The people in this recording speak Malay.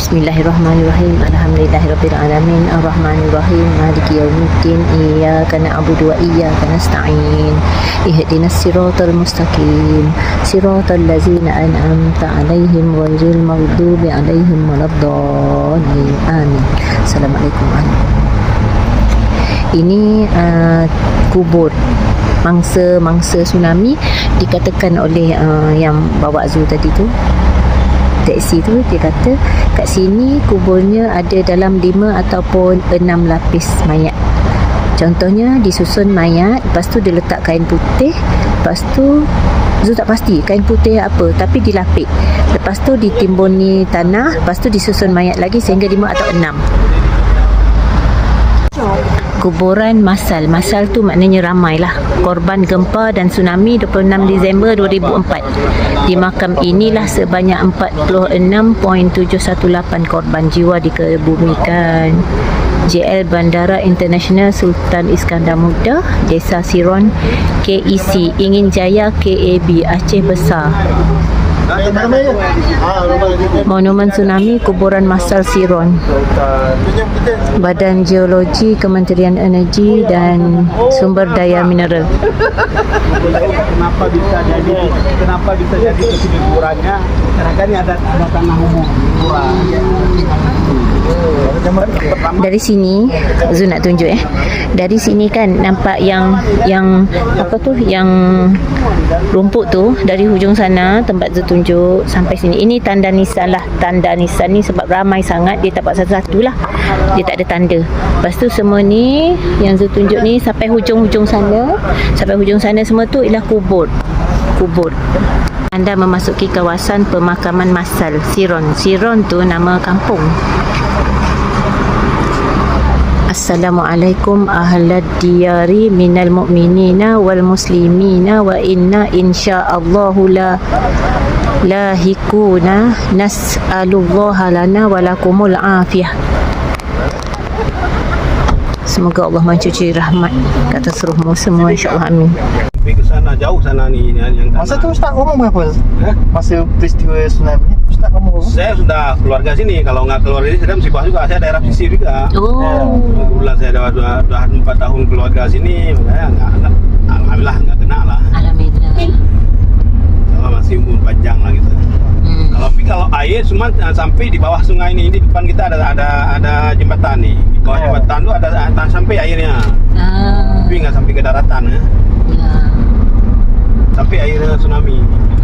Bismillahirrahmanirrahim. Alhamdulillahirabbil alamin. Arrahmanirrahim. Maliki yaumiddin. Iyyaka na'budu wa iyyaka nasta'in. Ihdinas siratal mustaqim. Siratal ladzina an'amta 'alaihim ghairil maghdubi 'alaihim waladdallin. Amin. Assalamualaikum ini uh, kubur mangsa-mangsa tsunami dikatakan oleh uh, yang bawa Zul tadi tu taksi tu dia kata kat sini kuburnya ada dalam 5 ataupun 6 lapis mayat. Contohnya disusun mayat lepas tu dia letak kain putih lepas tu Zul tak pasti kain putih apa tapi dilapik. Lepas tu ditimbuni tanah lepas tu disusun mayat lagi sehingga 5 atau 6 kuburan masal. Masal tu maknanya ramai lah. Korban gempa dan tsunami 26 Disember 2004. Di makam inilah sebanyak 46.718 korban jiwa dikebumikan. JL Bandara International Sultan Iskandar Muda, Desa Siron, KEC, Ingin Jaya KAB, Aceh Besar. Monumen Tsunami Kuburan Masal Siron. Badan Geologi Kementerian Energi dan Sumber Daya Mineral. kenapa bisa jadi kenapa bisa jadi kesulitannya karena kan ada ada tanah umum kurang pertama Dari sini Zul nak tunjuk eh. Dari sini kan nampak yang yang apa tu yang rumput tu dari hujung sana tempat Zul tunjuk sampai sini. Ini tanda nisan lah. Tanda nisan ni sebab ramai sangat dia tak buat satu-satu lah. Dia tak ada tanda. Lepas tu semua ni yang Zul tunjuk ni sampai hujung-hujung sana. Sampai hujung sana semua tu ialah kubur. Kubur. Anda memasuki kawasan pemakaman masal Siron. Siron tu nama kampung. Assalamualaikum ahlad diyari minal mu'minina wal muslimina wa inna insya'allahu la lahikuna nas'alullaha lana wa lakumul afiyah Semoga Allah mencuci rahmat ke atas rohmu semua insyaAllah amin pergi ke sana jauh sana ni yang, yang Masa tu Ustaz umur berapa? Eh? Masa peristiwa tsunami saya sudah keluarga sini kalau nggak keluar ini saya musibah juga saya daerah pesisir juga Oh kebetulan saya dah dua, dua, empat tahun keluarga sini makanya nggak nggak alhamdulillah nggak kena lah Alhamdulillah kalau masih umur panjang lah gitu hmm. Kalau kalau air cuma uh, sampai di bawah sungai ini, di depan kita ada ada ada jembatan nih. Di bawah Oh. jembatan tuh ada ada sampai airnya. ah, Tapi nggak sampai ke daratan ya. ya. Sampai airnya tsunami. Ya.